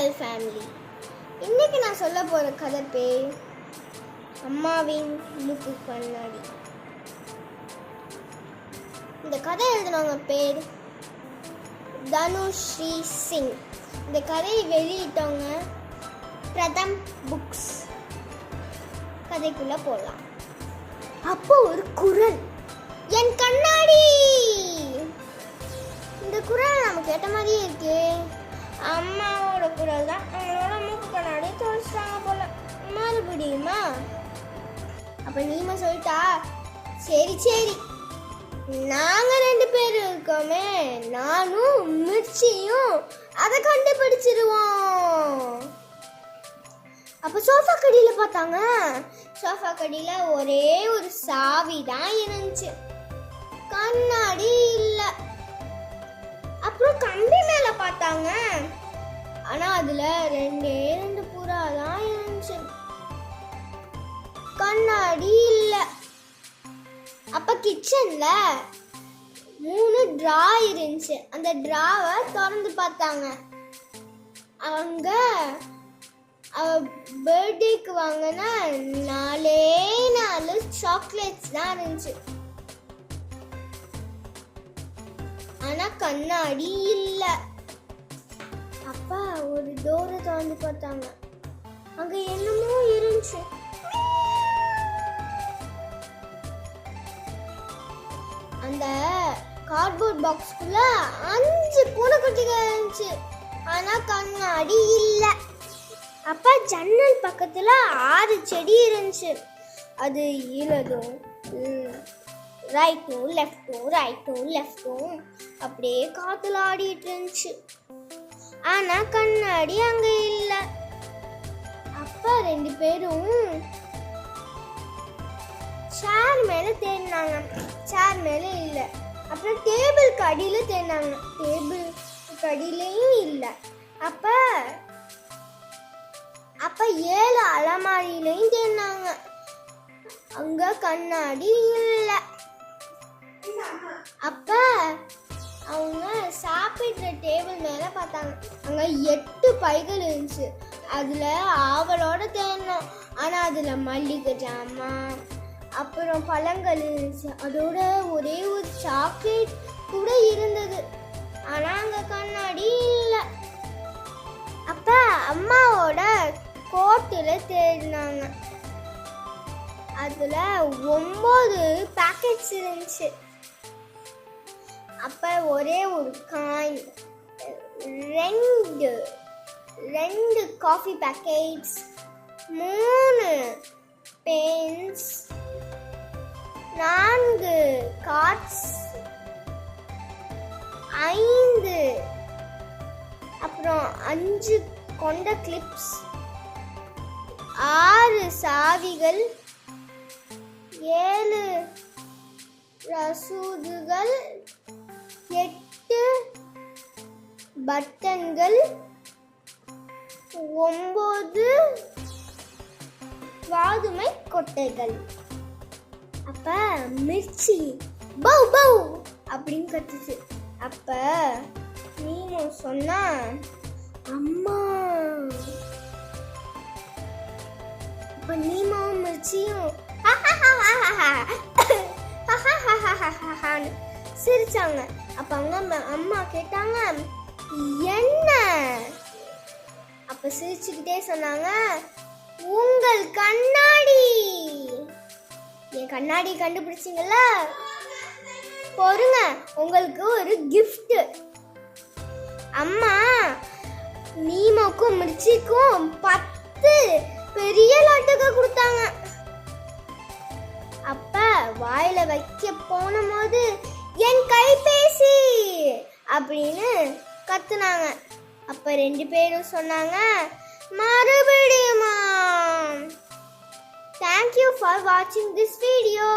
Miracle family இன்னைக்கு நான் சொல்ல போகிற கதை பேர் அம்மாவின் மூக்கு கண்ணாடி. இந்த கதை எழுதினவங்க பேர் தனுஸ்ரீ சிங். இந்த கதையை வெளியிட்டவங்க பிரதம் புக்ஸ். கதைக்குள்ளே போகலாம் அப்போ ஒரு குரல். என் கண்ணாடி! இந்த குரல் நமக்கு கேட்ட மாதிரியே இருக்கே. அம்மாவோட குரல் தான். அவங்களோட மூக்கு கண்ணாடி தொலைச்சிட்டாங்க போல. மறுபடியுமா? அப்ப நீமா சொல்லிட்டா? சரி சரி. நாங்க ரெண்டு பேர் இருக்கோமே. நானும் மிர்ச்சியும் அதை கண்டுபிடிச்சிருவோம். அப்ப சோஃபா கடியில பார்த்தாங்க. சோஃபா கடியில ஒரே ஒரு சாவி தான் இருந்துச்சு. கண்ணாடி அப்புறம் கம்பி மேல பார்த்தாங்க. ஆனா அதுல ரெண்டே ரெண்டு புறா தான் இருந்துச்சு. கண்ணாடி இல்ல. அப்ப கிச்சன்ல மூணு ட்ரா இருந்துச்சு. அந்த ட்ராவை திறந்து பார்த்தாங்க. அவங்க அவ பர்த்டேக்கு வாங்கின நாலே நாலு சாக்லேட்ஸ் தான் இருந்துச்சு. ஆனா கண்ணாடி இல்ல. அப்பா ஒரு டோரை திறந்து பார்த்தாங்க. அங்க என்னமோ இருந்துச்சு. அந்த கார்ட்போர்ட் பாக்ஸ்க்குள்ள அஞ்சு பூனைக்குட்டிகள் இருந்துச்சு. ஆனா கண்ணாடி இல்ல. அப்பா ஜன்னல் பக்கத்துல ஆறு செடி இருந்துச்சு. அது இலதும் ரைட்டும் லெஃப்ட்டும் ரைட்டும் லெஃப்ட்டும் அப்படியே காத்துல ஆடிட்டு இருந்துச்சு. ஆனா கண்ணாடி அங்க இல்ல. அப்பா ரெண்டு பேரும் சேர் மேல தேடினாங்க சேர் மேல இல்ல. அப்புறம் டேபிளுக்கு அடியில தேடினாங்க டேபிள் அடியிலையும் இல்ல. அப்ப அப்ப ஏழு அலமாரியிலையும் தேடினாங்க அங்க கண்ணாடி இல்லை. அப்போ அவங்க சாப்பிடுற டேபிள் மேலே பார்த்தாங்க. அங்கே எட்டு பைகள் இருந்துச்சு. அதில் ஆவலோட தேடினோம். ஆனால் அதில் மல்லிகை ஜாமான் அப்புறம் பழங்கள் இருந்துச்சு. அதோட ஒரே ஒரு சாக்லேட் கூட இருந்தது. ஆனால் அங்கே கண்ணாடி இல்லை. அப்ப அம்மாவோட கோட்டில் தேடினாங்க. அதில் ஒம்பது பேக்கெட்ஸ் இருந்துச்சு. அப்போ ஒரே ஒரு காயின் ரெண்டு ரெண்டு காஃபி பேக்கெட்ஸ் மூணு பென்ஸ் நான்கு கார்ட்ஸ் ஐந்து அப்புறம் அஞ்சு கொண்ட கிளிப்ஸ் ஆறு சாவிகள் ஏழு ரசூதுகள் எட்டு பட்டன்கள் ஒன்பது வாதுமை கொட்டைகள். அப்ப மிர்ச்சி. பௌ பௌ அப்படின்னு கத்துச்சு. அப்ப நீ சொன்னா அம்மா. அப்ப நீமாவும் மிர்ச்சியும் சிரிச்சாங்க. அப்ப அங்க அம்மா- கேட்டாங்க என்ன? அப்ப சிரிச்சுக்கிட்டே சொன்னாங்க உங்கள் கண்ணாடி. என் கண்ணாடி கண்டுபிடிச்சிங்கல்ல? பொறுங்க உங்களுக்கு ஒரு கிஃப்ட் அம்மா நீமக்கும் மிர்ச்சிக்கும் பத்து பெரிய லட்டுக கொடுத்தாங்க. அப்ப வாயில வைக்க போன போது என் கை அப்படின்னு கத்துனாங்க. அப்ப ரெண்டு பேரும் சொன்னாங்க மறுபடியுமா? தேங்க்யூ ஃபார் வாட்சிங் திஸ் வீடியோ